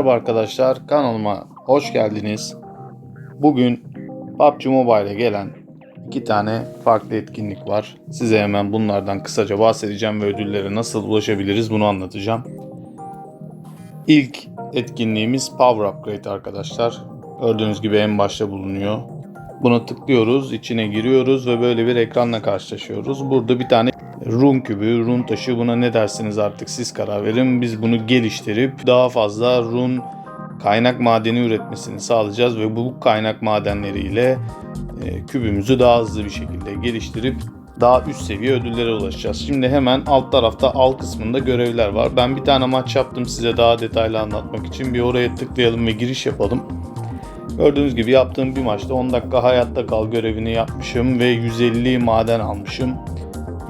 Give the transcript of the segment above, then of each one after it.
Merhaba arkadaşlar kanalıma hoş geldiniz. Bugün PUBG Mobile'e gelen iki tane farklı etkinlik var. Size hemen bunlardan kısaca bahsedeceğim ve ödüllere nasıl ulaşabiliriz bunu anlatacağım. İlk etkinliğimiz Power Upgrade arkadaşlar. Gördüğünüz gibi en başta bulunuyor. Buna tıklıyoruz, içine giriyoruz ve böyle bir ekranla karşılaşıyoruz. Burada bir tane run kübü, run taşı buna ne dersiniz artık siz karar verin. Biz bunu geliştirip daha fazla run kaynak madeni üretmesini sağlayacağız ve bu kaynak madenleriyle e, kübümüzü daha hızlı bir şekilde geliştirip daha üst seviye ödüllere ulaşacağız. Şimdi hemen alt tarafta al kısmında görevler var. Ben bir tane maç yaptım size daha detaylı anlatmak için. Bir oraya tıklayalım ve giriş yapalım. Gördüğünüz gibi yaptığım bir maçta 10 dakika hayatta kal görevini yapmışım ve 150 maden almışım.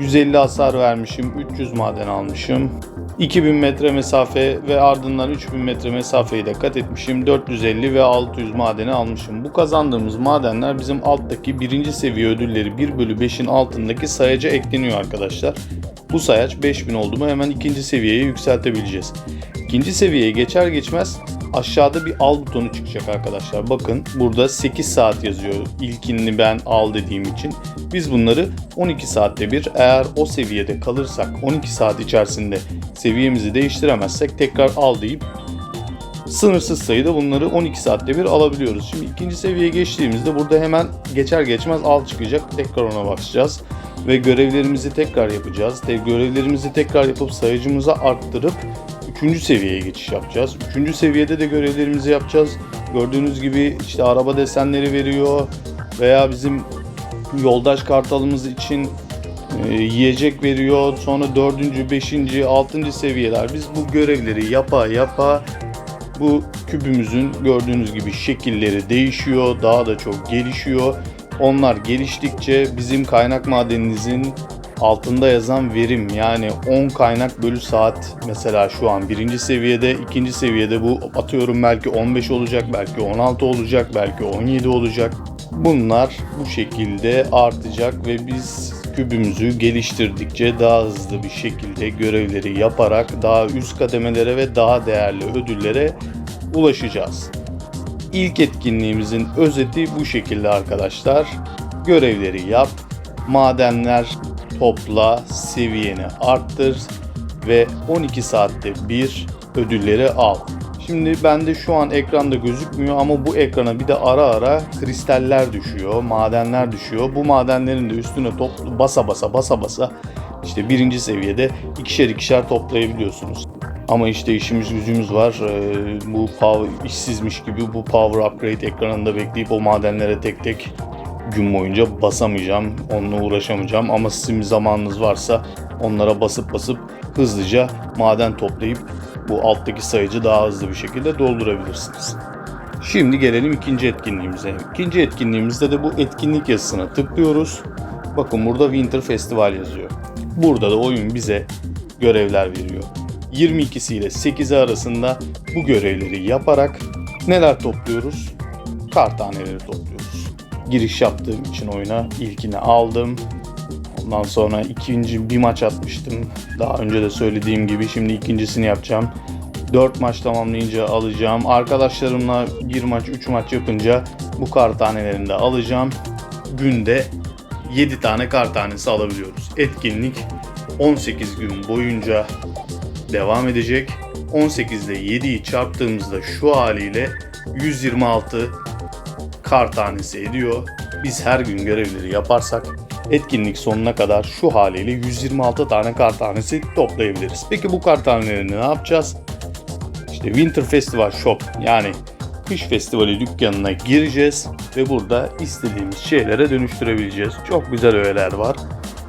150 hasar vermişim, 300 maden almışım. 2000 metre mesafe ve ardından 3000 metre mesafeyi de kat etmişim. 450 ve 600 madeni almışım. Bu kazandığımız madenler bizim alttaki birinci seviye ödülleri 1 bölü 5'in altındaki sayaca ekleniyor arkadaşlar. Bu sayaç 5000 oldu mu hemen ikinci seviyeye yükseltebileceğiz. İkinci seviyeye geçer geçmez aşağıda bir al butonu çıkacak arkadaşlar. Bakın burada 8 saat yazıyor. İlkini ben al dediğim için. Biz bunları 12 saatte bir eğer o seviyede kalırsak 12 saat içerisinde seviyemizi değiştiremezsek tekrar al deyip sınırsız sayıda bunları 12 saatte bir alabiliyoruz. Şimdi ikinci seviyeye geçtiğimizde burada hemen geçer geçmez al çıkacak. Tekrar ona bakacağız ve görevlerimizi tekrar yapacağız. Görevlerimizi tekrar yapıp sayıcımızı arttırıp 3. seviyeye geçiş yapacağız. 3. seviyede de görevlerimizi yapacağız. Gördüğünüz gibi işte araba desenleri veriyor veya bizim yoldaş kartalımız için e, yiyecek veriyor. Sonra 4. 5. 6. seviyeler. Biz bu görevleri yapa yapa bu kübümüzün gördüğünüz gibi şekilleri değişiyor. Daha da çok gelişiyor. Onlar geliştikçe bizim kaynak madeninizin altında yazan verim yani 10 kaynak bölü saat mesela şu an birinci seviyede ikinci seviyede bu atıyorum belki 15 olacak belki 16 olacak belki 17 olacak. Bunlar bu şekilde artacak ve biz kübümüzü geliştirdikçe daha hızlı bir şekilde görevleri yaparak daha üst kademelere ve daha değerli ödüllere ulaşacağız. İlk etkinliğimizin özeti bu şekilde arkadaşlar. Görevleri yap, madenler topla, seviyeni arttır ve 12 saatte bir ödülleri al. Şimdi bende şu an ekranda gözükmüyor ama bu ekrana bir de ara ara kristaller düşüyor, madenler düşüyor. Bu madenlerin de üstüne top basa basa basa basa işte birinci seviyede ikişer ikişer toplayabiliyorsunuz. Ama işte işimiz gücümüz var. Ee, bu power, işsizmiş gibi bu power upgrade ekranında bekleyip o madenlere tek tek gün boyunca basamayacağım. Onunla uğraşamayacağım. Ama sizin bir zamanınız varsa onlara basıp basıp hızlıca maden toplayıp bu alttaki sayıcı daha hızlı bir şekilde doldurabilirsiniz. Şimdi gelelim ikinci etkinliğimize. İkinci etkinliğimizde de bu etkinlik yazısına tıklıyoruz. Bakın burada Winter Festival yazıyor. Burada da oyun bize görevler veriyor. 22'si ile 8'i arasında bu görevleri yaparak neler topluyoruz? Kar taneleri topluyoruz. Giriş yaptığım için oyuna ilkini aldım. Ondan sonra ikinci bir maç atmıştım. Daha önce de söylediğim gibi şimdi ikincisini yapacağım. 4 maç tamamlayınca alacağım. Arkadaşlarımla bir maç 3 maç yapınca bu kar tanelerini de alacağım. Günde 7 tane kar tanesi alabiliyoruz. Etkinlik 18 gün boyunca devam edecek. 18 ile 7'yi çarptığımızda şu haliyle 126 kar tanesi ediyor. Biz her gün görevleri yaparsak etkinlik sonuna kadar şu haliyle 126 tane kar tanesi toplayabiliriz. Peki bu kar tanelerini ne yapacağız? İşte Winter Festival Shop yani kış festivali dükkanına gireceğiz ve burada istediğimiz şeylere dönüştürebileceğiz. Çok güzel öğeler var.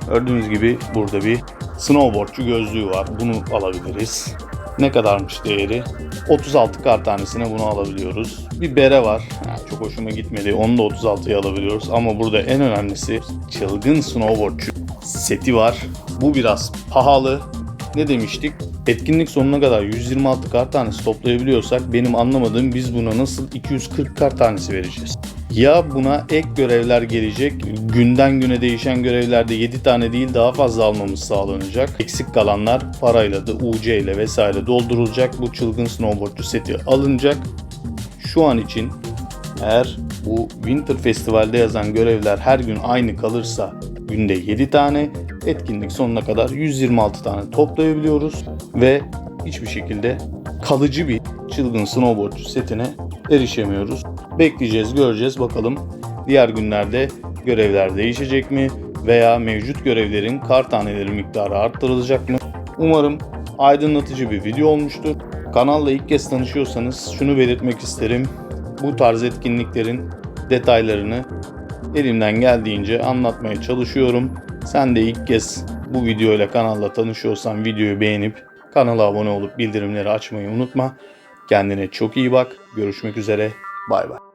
Gördüğünüz gibi burada bir snowboardçu gözlüğü var. Bunu alabiliriz. Ne kadarmış değeri? 36 kar tanesine bunu alabiliyoruz. Bir bere var. Ha, çok hoşuma gitmedi. Onu da 36'ya alabiliyoruz. Ama burada en önemlisi çılgın snowboardçu seti var. Bu biraz pahalı. Ne demiştik? Etkinlik sonuna kadar 126 kar tanesi toplayabiliyorsak benim anlamadığım biz buna nasıl 240 kar tanesi vereceğiz? Ya buna ek görevler gelecek. Günden güne değişen görevlerde 7 tane değil daha fazla almamız sağlanacak. Eksik kalanlar parayla da UC ile vesaire doldurulacak. Bu çılgın snowboardçu seti alınacak. Şu an için eğer bu Winter Festival'de yazan görevler her gün aynı kalırsa günde 7 tane, etkinlik sonuna kadar 126 tane toplayabiliyoruz ve hiçbir şekilde kalıcı bir çılgın snowboardçu setine erişemiyoruz. Bekleyeceğiz, göreceğiz bakalım diğer günlerde görevler değişecek mi veya mevcut görevlerin kar taneleri miktarı arttırılacak mı? Umarım aydınlatıcı bir video olmuştur. Kanalla ilk kez tanışıyorsanız şunu belirtmek isterim. Bu tarz etkinliklerin detaylarını elimden geldiğince anlatmaya çalışıyorum. Sen de ilk kez bu videoyla kanalla tanışıyorsan videoyu beğenip kanala abone olup bildirimleri açmayı unutma. Kendine çok iyi bak. Görüşmek üzere. Bay bay.